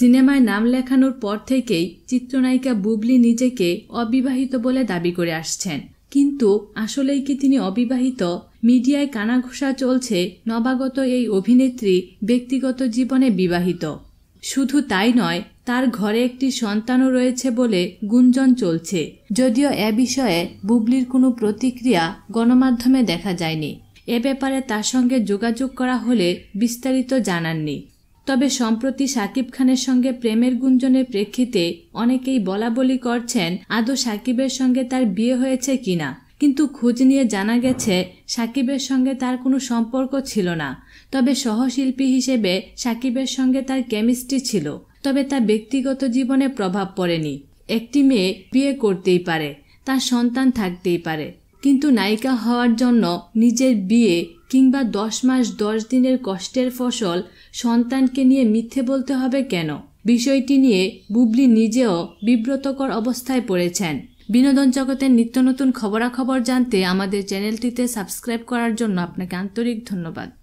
সিনেমায় নাম লেখানোর পর থেকেই চিত্রনায়িকা বুবলি নিজেকে অবিবাহিত বলে দাবি করে আসছেন। কিন্তু আসলেই কি তিনি অবিবাহিত? মিডিয়ায় কানাঘোষা চলছে নবাগত এই অভিনেত্রী ব্যক্তিগত জীবনে বিবাহিত। শুধু তাই নয়, তার ঘরে একটি সন্তানও রয়েছে বলে গুঞ্জন চলছে। যদিও এ বিষয়ে বুবলির কোনো প্রতিক্রিয়া গণমাধ্যমে দেখা যায়নি। এ ব্যাপারে তার সঙ্গে যোগাযোগ করা হলে বিস্তারিত জানাননি। তবে সম্প্রতি সাকিব খানের সঙ্গে প্রেমের গুঞ্জনের প্রেক্ষিতে অনেকেই বলা বলি করছেন আদৌ সাকিবের সঙ্গে তার বিয়ে হয়েছে কিনা। কিন্তু খোঁজ নিয়ে জানা গেছে, সাকিবের সঙ্গে তার কোনো সম্পর্ক ছিল না। তবে সহশিল্পী হিসেবে সাকিবের সঙ্গে তার কেমিস্ট্রি ছিল। তবে তা ব্যক্তিগত জীবনে প্রভাব পড়েনি। একটি মেয়ে বিয়ে করতেই পারে, তার সন্তান থাকতেই পারে। কিন্তু নায়িকা হওয়ার জন্য নিজের বিয়ে কিংবা দশ মাস দশ দিনের কষ্টের ফসল সন্তানকে নিয়ে মিথ্যে বলতে হবে কেন? বিষয়টি নিয়ে বুবলি নিজেও বিব্রতকর অবস্থায় পড়েছেন। বিনোদন জগতের নিত্য নতুন খবরাখবর জানতে আমাদের চ্যানেলটিতে সাবস্ক্রাইব করার জন্য আপনাকে আন্তরিক ধন্যবাদ।